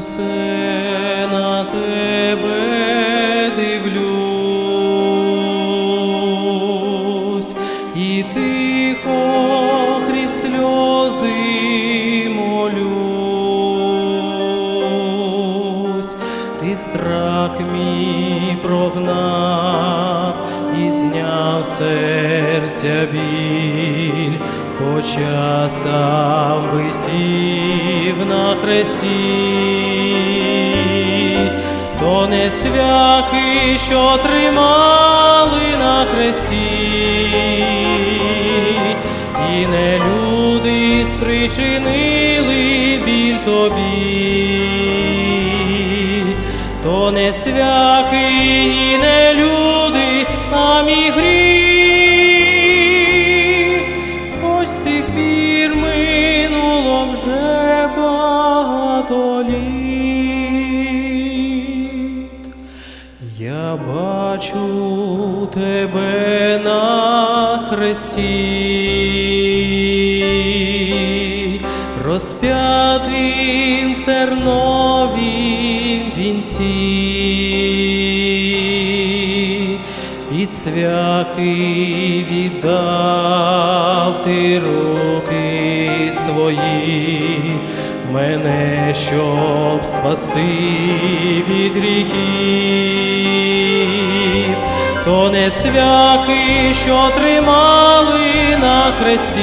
Усе на тебе дивлюсь, і тихо крізь сльози молюсь, ти страх мій прогнав і зняв серця біль, хоча сам висів на хресті, то не цвяхи, що тримали на хресті, і не люди спричинили біль тобі, то не цвяхи багато літ. Я бачу тебе на хресті, розп'ятим в терновім вінці, під цвяхи віддав ти руки свої, мене, щоб спасти від гріхів, то не цвяхи, що тримали на хресті,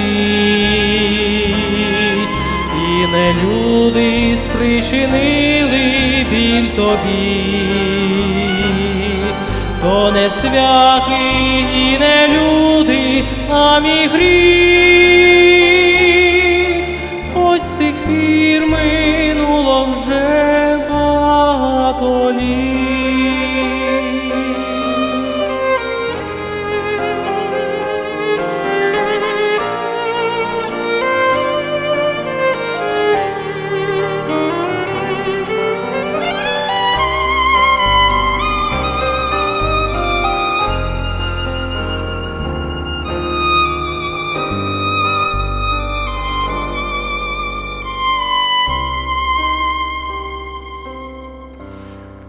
і не люди спричинили біль тобі, то не цвяхи і не люди, а мій гріх, з тих пір минуло вже багато літ.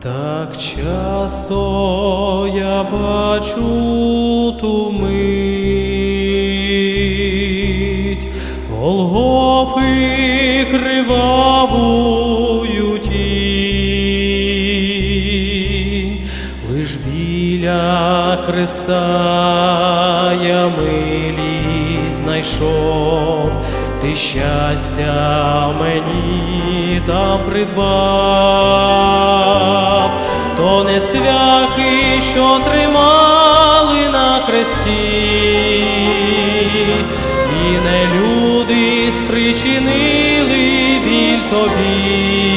Так часто я бачу ту мить. Голгофи кривавую тінь, лиш біля Христа я милість знайшов, ти щастя мені там придбав, не цвяхи, що тримали на хресті, і не люди спричинили біль тобі,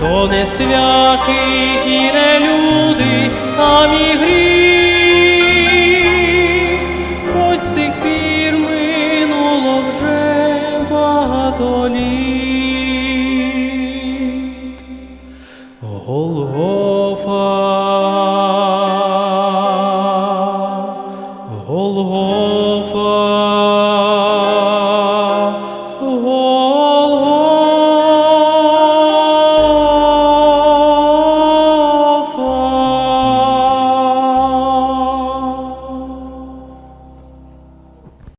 то не цвяхи і не люди, а мій гріх, fall.